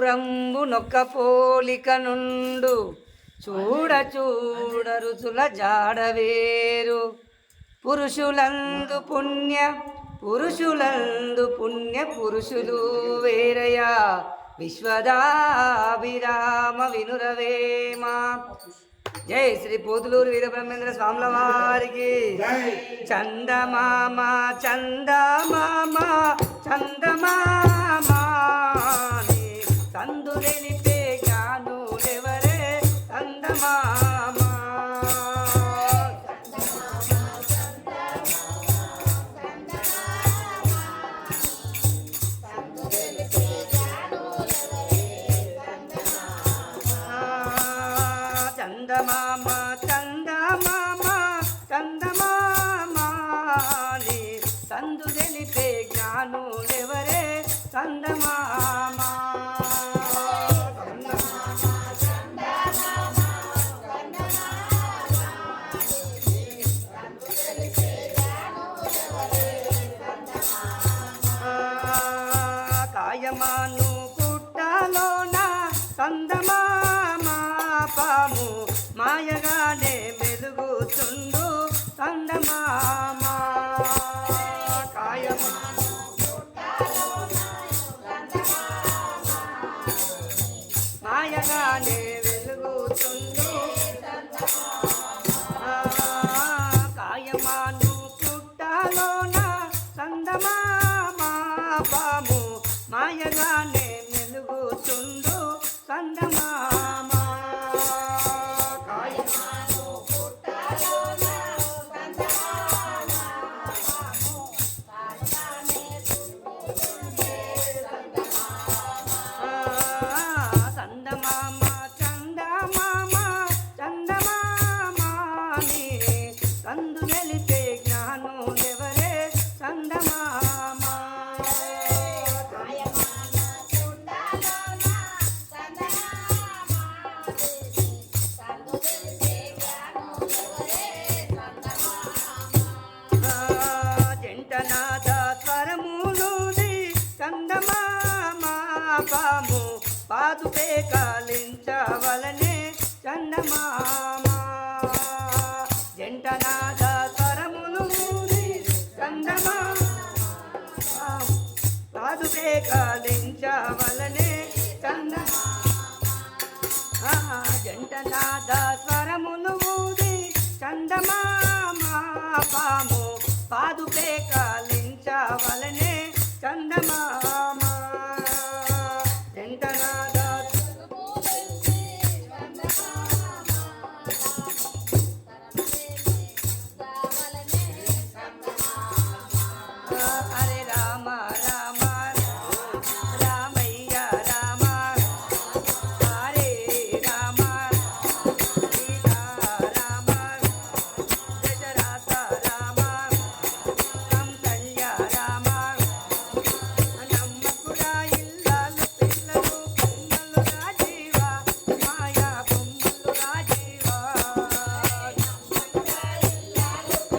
దూరంబు నొక్క పోలిక నుండు చూడ చూడ రుచుల జాడవేరు పురుషులందు పుణ్య పురుషులందు పుణ్య పురుషులు వేరయా. విశ్వదాభిరామ వినురవేమా. జై శ్రీ పోతులూరు వీరబ్రహ్మేంద్ర స్వాముల వారికి. చందమామ చందమామ చందమామ చందమామ చందమామ చందమామ చందమామ నీ సందు తెలిపే జ్ఞానులెవరే చందమామ. సందమామ పాము మాయగానే మెలుగుతుండు సందమామ కాయమాను మాయగానే వెలుగుతుండు ఆ, కాయమాను పుట్టలోన సందమామ పాము మాయగానే రాజుపే కాలించవలనే చందమామ. జంటనాథ রামা